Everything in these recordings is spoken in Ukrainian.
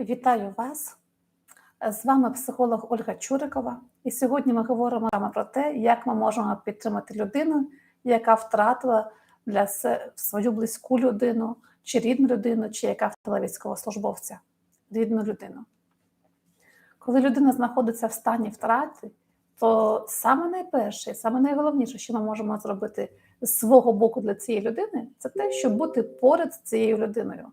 Вітаю вас! З вами психолог Ольга Чурикова. І сьогодні ми говоримо про те, як ми можемо підтримати людину, яка втратила для свою близьку людину, чи рідну людину, чи яка втратила військовослужбовця, рідну людину. Коли людина знаходиться в стані втрати, то саме найперше, саме найголовніше, що ми можемо зробити з свого боку для цієї людини, це те, щоб бути поряд з цією людиною,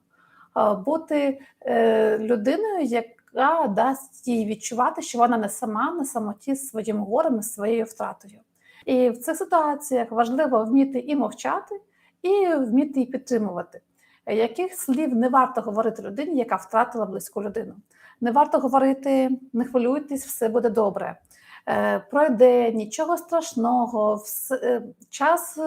бути е, людиною, яка дасть їй відчувати, що вона не сама на самоті з своїм горем і своєю втратою. І в цих ситуаціях важливо вміти і мовчати, і вміти її підтримувати. Яких слів не варто говорити людині, яка втратила близьку людину? Не варто говорити, не хвилюйтесь, все буде добре. Е, Пройде нічого страшного, е, час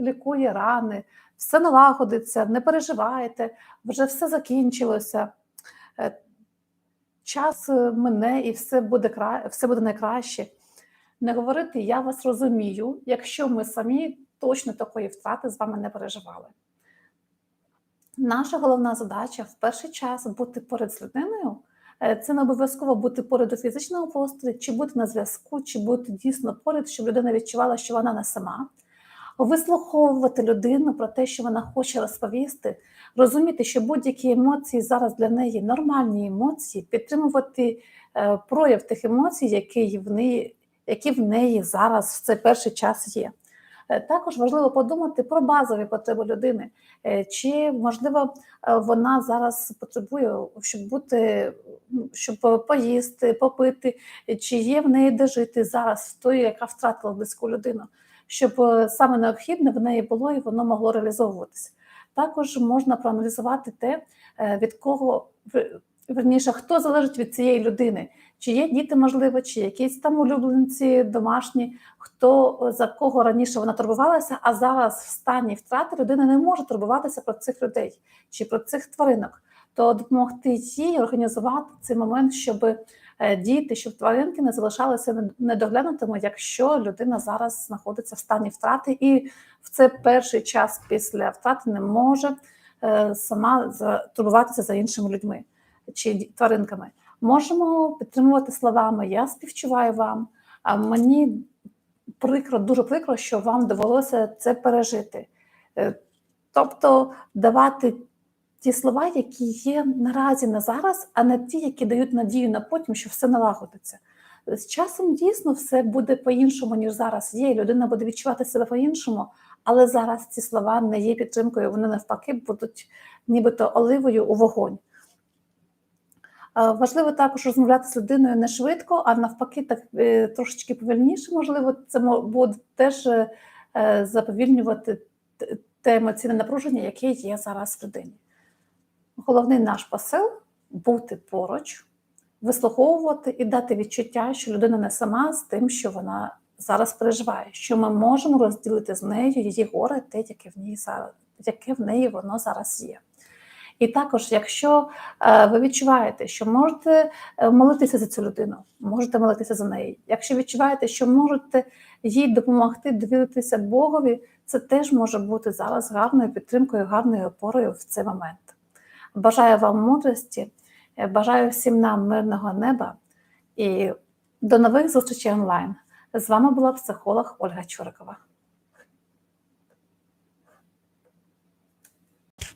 лікує рани, все налагодиться, не переживайте, вже все закінчилося. Е, Час е, мине і все буде, кра- все буде найкраще. Не говорити я вас розумію, якщо ми самі точно такої втрати з вами не переживали. Наша головна задача в перший час бути поряд з людиною. Е, Це не обов'язково бути поряд у фізичному просторі, чи бути на зв'язку, чи бути дійсно поряд, щоб людина відчувала, що вона не сама. Вислуховувати людину про те, що вона хоче розповісти, розуміти, що будь-які емоції зараз для неї нормальні емоції, підтримувати е, прояв тих емоцій, які в неї, які в неї зараз в цей перший час є. Е, Також важливо подумати про базові потреби людини, Е, чи можливо вона зараз потребує, щоб бути, ну, щоб поїсти, попити, чи є в неї де жити зараз, в тої, яка втратила близьку людину, щоб е, саме необхідне в неї було і воно могло реалізовуватися. Також можна проаналізувати те, е, від кого верніше, хто залежить від цієї людини, чи є діти, можливо, чи якісь там улюбленці домашні, хто за кого раніше вона турбувалася, а зараз в стані втрати людина не може турбуватися про цих людей чи про цих тваринок, то допомогти їй організувати цей момент, щоб е, діти, щоб тваринки не залишалися недоглянутими, якщо людина зараз знаходиться в стані втрати, і в цей перший час після втрати не може е, сама турбуватися за іншими людьми чи тваринками. Можемо підтримувати словами Я співчуваю вам. А мені прикро, дуже прикро, що вам довелося це пережити. Е, Тобто давати ті слова, які є наразі на зараз, а не ті, які дають надію на потім, що все налагодиться. З часом дійсно все буде по-іншому, ніж зараз є. Людина буде відчувати себе по-іншому, але зараз ці слова не є підтримкою, вони навпаки будуть нібито оливою у вогонь. Важливо також розмовляти з людиною не швидко, а навпаки, так е, трошечки повільніше. Можливо, це буде теж е, е, заповільнювати те емоційне напруження, яке є зараз в людині. Головний наш посил бути поруч, вислуховувати і дати відчуття, що людина не сама з тим, що вона зараз переживає, що ми можемо розділити з нею її горе, те, яке в ній зараз, яке в неї воно зараз є. І також, якщо е, ви відчуваєте, що можете е, молитися за цю людину, можете молитися за неї. Якщо відчуваєте, що можете їй допомогти довіритися Богові, це теж може бути зараз гарною підтримкою, гарною опорою в цей момент. Бажаю вам мудрості, е, бажаю всім нам мирного неба і до нових зустрічей онлайн. З вами була психолог Ольга Чурикова.